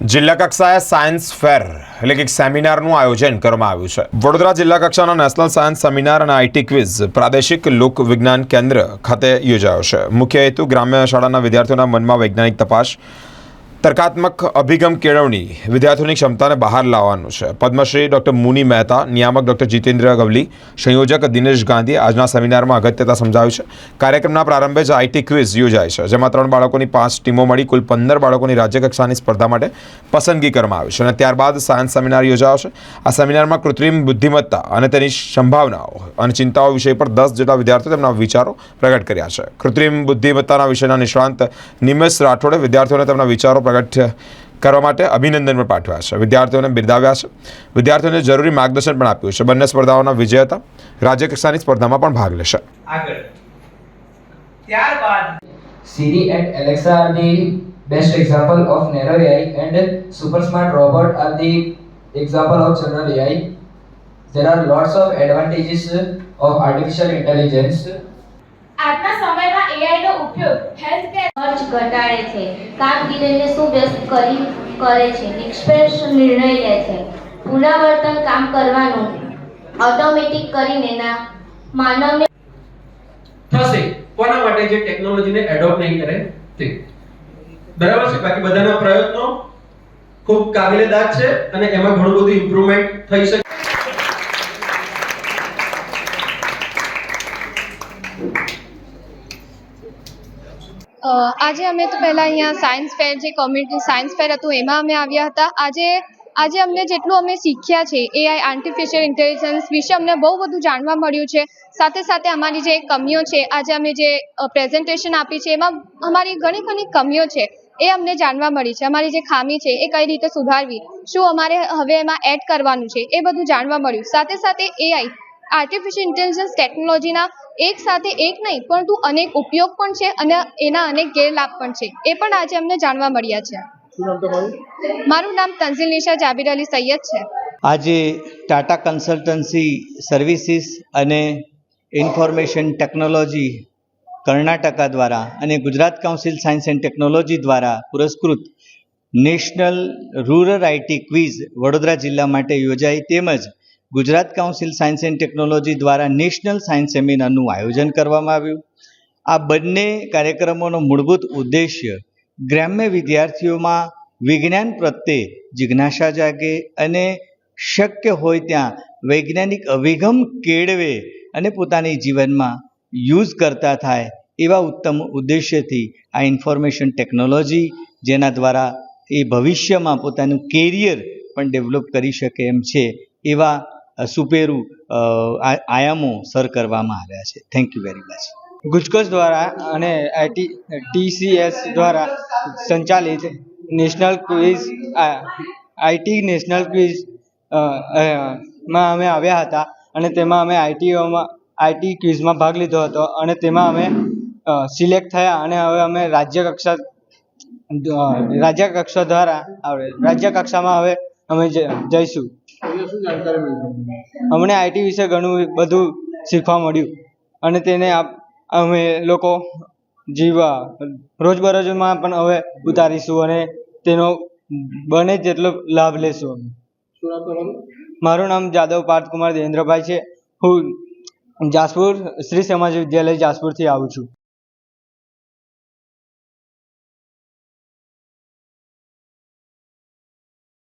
જિલ્લા કક્ષાએ science fair, એટલે કે સેમિનારનું આયોજન કરવામાં આવ્યું છે. વડોદરા જિલ્લા કક્ષાના નેશનલ સાયન્સ સેમિનાર અને આઈટી ક્વિઝ પ્રાદેશિક લોક વિજ્ઞાન કેન્દ્ર ખાતે યોજાયો છે. મુખ્ય હેતુ ગ્રામ્ય શાળાના વિદ્યાર્થીઓના મનમાં વૈજ્ઞાનિક તપાસ તર્કાત્મક અભિગમ કેળવણી વિદ્યાર્થીઓની ક્ષમતાને બહાર લાવવાનું છે. પદ્મશ્રી ડૉક્ટર મુની મહેતા, નિયામક ડૉક્ટર જીતેન્દ્ર ગવલી, સંયોજક દિનેશ ગાંધી આજના સેમિનારમાં અગત્યતા સમજાવ્યું છે. કાર્યક્રમના પ્રારંભે જ આઈટી ક્વિઝ યોજાય છે, જેમાં ત્રણ બાળકોની પાંચ ટીમો મળી કુલ પંદર બાળકોની રાજ્યકક્ષાની સ્પર્ધા માટે પસંદગી કરવામાં આવી છે અને ત્યારબાદ સાયન્સ સેમિનાર યોજાશે આ સેમિનારમાં કૃત્રિમ બુદ્ધિમત્તા અને તેની સંભાવનાઓ અને ચિંતાઓ વિષય પર દસ જેટલા વિદ્યાર્થીઓ તેમના વિચારો પ્રગટ કર્યા છે. કૃત્રિમ બુદ્ધિમત્તાના વિષયના નિષ્ણાંત નિમેશ રાઠોડે વિદ્યાર્થીઓને તેમના વિચારો પ્રગટ કરવા માટે અભિનંદન પણ પાઠવ્યા છે વિદ્યાર્થીઓને બિરદાવ્યા છે વિદ્યાર્થીઓને જરૂરી માર્ગદર્શન પણ આપ્યું છે બંને સ્પર્ધાઓના વિજેતા રાજ્યકક્ષાની સ્પર્ધામાં પણ ભાગ લેશે આગળ ત્યારબાદ Siri and Alexa are the best example of narrow AI and super smart robot are the example of general AI. There are lots of advantages of artificial intelligence. આજના સમયમાં AI નો ઉપયોગ હેલ્થ કેર ખર્ચ ઘટાડે છે. કામગીરીને સુવ્યસ્ત કરી, કરે છે. નિષ્પક્ષ નિર્ણય લે છે. પુનરાવર્તન કામ કરવાનું ઓટોમેટિક કરીને ના માનવને થશે. કોના માટે જે ટેકનોલોજીને એડોપ્ટ નહીં કરે? તે. બરાબર છે? બાકી બધાના પ્રયત્નો ખૂબ કાબિલે છે અને એમાં ઘણું બધું ઇમ્પ્રુવમેન્ટ થઈ શકે. આજે અમે તો પહેલાં અહીંયા સાયન્સ ફેર જે કોમ્યુનિટી સાયન્સ ફેર હતું, એમાં અમે આવ્યા હતા. આજે આજે અમને જેટલું અમે શીખ્યા છે એઆઈ આર્ટિફિશિયલ ઇન્ટેલિજન્સ વિશે અમને બહુ બધું જાણવા મળ્યું છે. સાથે સાથે અમારી જે કમીઓ છે, આજે અમે જે પ્રેઝન્ટેશન આપી છે, એમાં અમારી ઘણી ઘણી કમીઓ છે, એ અમને જાણવા મળી છે. અમારી જે ખામી છે, એ કઈ રીતે સુધારવી, શું અમારે હવે એમાં એડ કરવાનું છે, એ બધું જાણવા મળ્યું. સાથે સાથે એઆઈ આર્ટિફિશિયલ ઇન્ટેલિજન્સ ટેકનોલોજીના એક સાથે એક નહીં પરંતુ અનેક ઉપયોગ પણ છે અને એના અનેક ગેરલાભ પણ છે. એ પણ આજે અમને જાણવા મળ્યા છે. મારું નામ તંઝીલ નિશા જાબીર અલી સૈયદ છે. આજે ટાટા કન્સલ્ટન્સી સર્વિસીસ અને ઇન્ફોર્મેશન ટેકનોલોજી કર્ણાટકા દ્વારા અને Gujarat council science and technology દ્વારા પુરસ્કૃત national rural IT quiz Vadodara જિલ્લા માટે યોજાઈ તેમજ Gujarat council science and technology દ્વારા નેશનલ સાયન્સ સેમિનારનું આયોજન કરવામાં આવ્યું. આ બંને કાર્યક્રમોનો મૂળભૂત ઉદ્દેશ્ય ગ્રામ્ય વિદ્યાર્થીઓમાં વિજ્ઞાન પ્રત્યે જિજ્ઞાસા જાગે અને શક્ય હોય ત્યાં વૈજ્ઞાનિક અભિગમ કેળવે અને પોતાની જીવનમાં યુઝ કરતા થાય એવા ઉત્તમ ઉદ્દેશ્યથી આ ઇન્ફોર્મેશન ટેકનોલોજી જેના દ્વારા એ ભવિષ્યમાં પોતાનું કેરિયર પણ ડેવલપ કરી શકે એમ છે એવા સુપેરું આયામો સર કરવામાં આવ્યા છે. થેન્ક યુ વેરી મચ ગુજકોસ દ્વારા અને આઈટી ટીસીએસ દ્વારા સંચાલિત નેશનલ ક્વિઝ આઈટી નેશનલ ક્વિઝમાં અમે આવ્યા હતા અને તેમાં અમે આઈટીઓમાં આઈટી ક્વિઝમાં ભાગ લીધો હતો અને તેમાં અમે સિલેક્ટ થયા અને હવે અમે રાજ્ય કક્ષા રાજ્ય કક્ષા દ્વારા રાજ્ય કક્ષામાં હવે અમે જઈશું. અમને આઈટી વિશે ઘણું બધું શીખવા મળ્યું. અને તેને અમે લોકો જીવવા રોજબરોજમાં પણ હવે ઉતારીશું અને તેનો બને જેટલો લાભ લેશું મારું નામ જાદવ પાર્થકુમાર દેવેન્દ્રભાઈ છે. હું જાસપુર, શ્રી સમાજ વિદ્યાલય જાસપુરથી આવું છું.